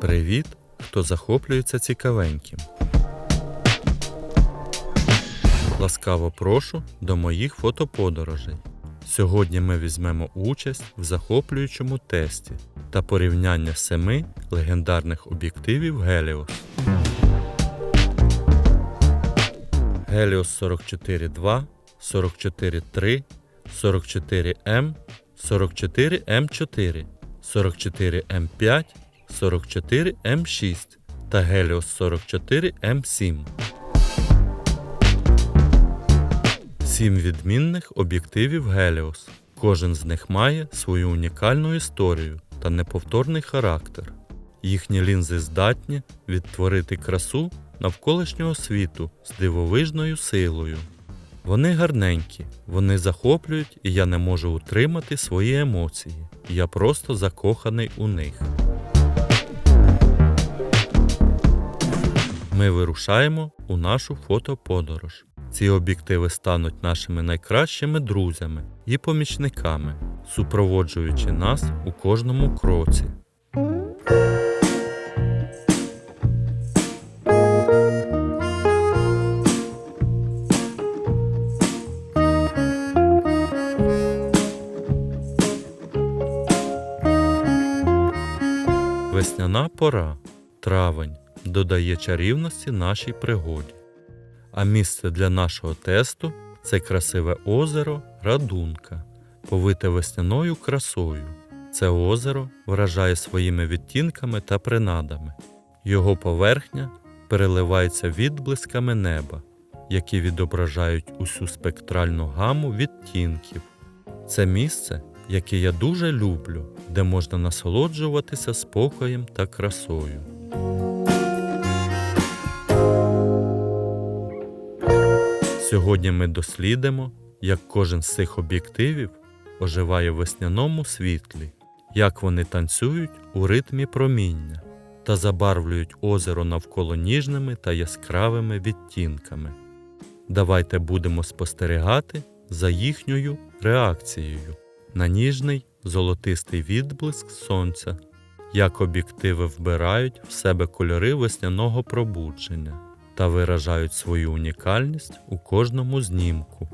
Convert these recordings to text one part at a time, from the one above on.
Привіт, хто захоплюється цікавеньким. Ласкаво прошу до моїх фотоподорожей. Сьогодні ми візьмемо участь в захоплюючому тесті та порівняння семи легендарних об'єктивів Helios. Helios 44.2, 44.3, 44M, 44M4, 44M5, 44M6 та Helios 44M7. Сім відмінних об'єктивів Helios. Кожен з них має свою унікальну історію та неповторний характер. Їхні лінзи здатні відтворити красу навколишнього світу з дивовижною силою. Вони гарненькі, вони захоплюють, і я не можу утримати свої емоції. Я просто закоханий у них. Ми вирушаємо у нашу фотоподорож. Ці об'єктиви стануть нашими найкращими друзями і помічниками, супроводжуючи нас у кожному кроці. Весняна пора, травень, додає чарівності нашій пригоді. А місце для нашого тесту це красиве озеро Радунка, повите весняною красою. Це озеро вражає своїми відтінками та принадами. Його поверхня переливається відблисками неба, які відображають усю спектральну гаму відтінків. Це місце, яке я дуже люблю, де можна насолоджуватися спокоєм та красою. Сьогодні ми дослідимо, як кожен з цих об'єктивів оживає в весняному світлі, як вони танцюють у ритмі проміння та забарвлюють озеро навколо ніжними та яскравими відтінками. Давайте будемо спостерігати за їхньою реакцією на ніжний золотистий відблиск сонця, як об'єктиви вбирають в себе кольори весняного пробудження та виражають свою унікальність у кожному знімку.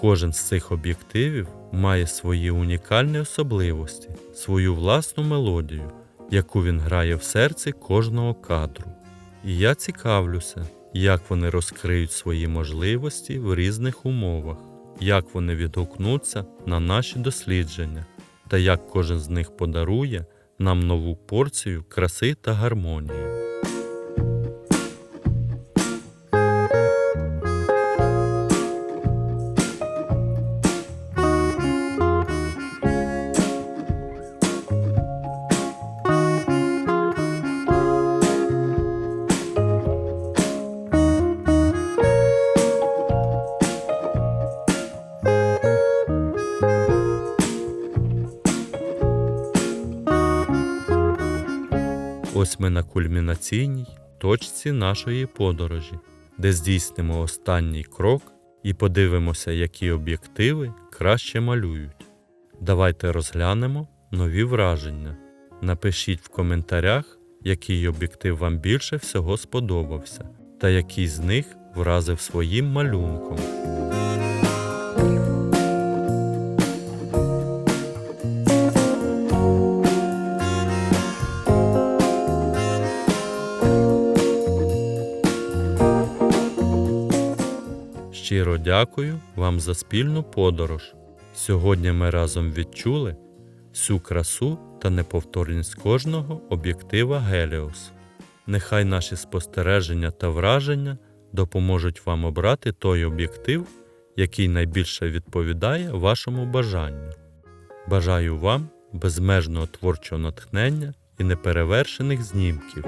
Кожен з цих об'єктивів має свої унікальні особливості, свою власну мелодію, яку він грає в серці кожного кадру. І я цікавлюся, як вони розкриють свої можливості в різних умовах, як вони відгукнуться на наші дослідження, та як кожен з них подарує нам нову порцію краси та гармонії. Ось ми на кульмінаційній точці нашої подорожі, де здійснимо останній крок і подивимося, які об'єктиви краще малюють. Давайте розглянемо нові враження. Напишіть в коментарях, який об'єктив вам більше всього сподобався, та який з них вразив своїм малюнком. Щиро дякую вам за спільну подорож. Сьогодні ми разом відчули всю красу та неповторність кожного об'єктива Геліос. Нехай наші спостереження та враження допоможуть вам обрати той об'єктив, який найбільше відповідає вашому бажанню. Бажаю вам безмежного творчого натхнення і неперевершених знімків.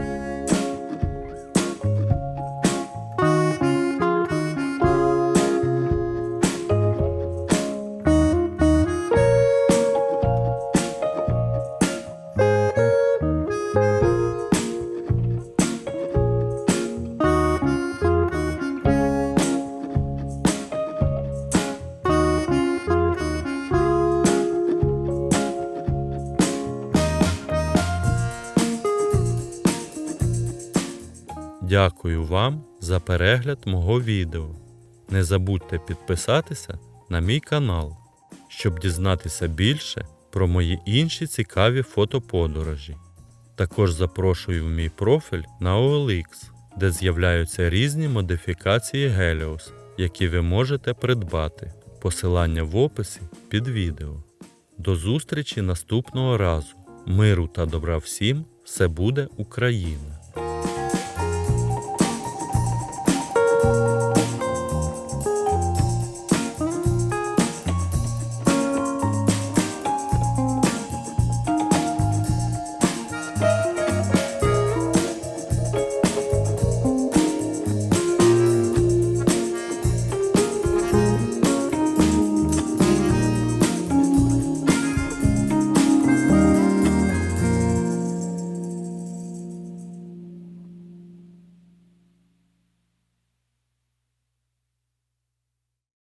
Дякую вам за перегляд мого відео. Не забудьте підписатися на мій канал, щоб дізнатися більше про мої інші цікаві фотоподорожі. Також запрошую в мій профіль на OLX, де з'являються різні модифікації Helios, які ви можете придбати. Посилання в описі під відео. До зустрічі наступного разу. Миру та добра всім! Все буде Україна!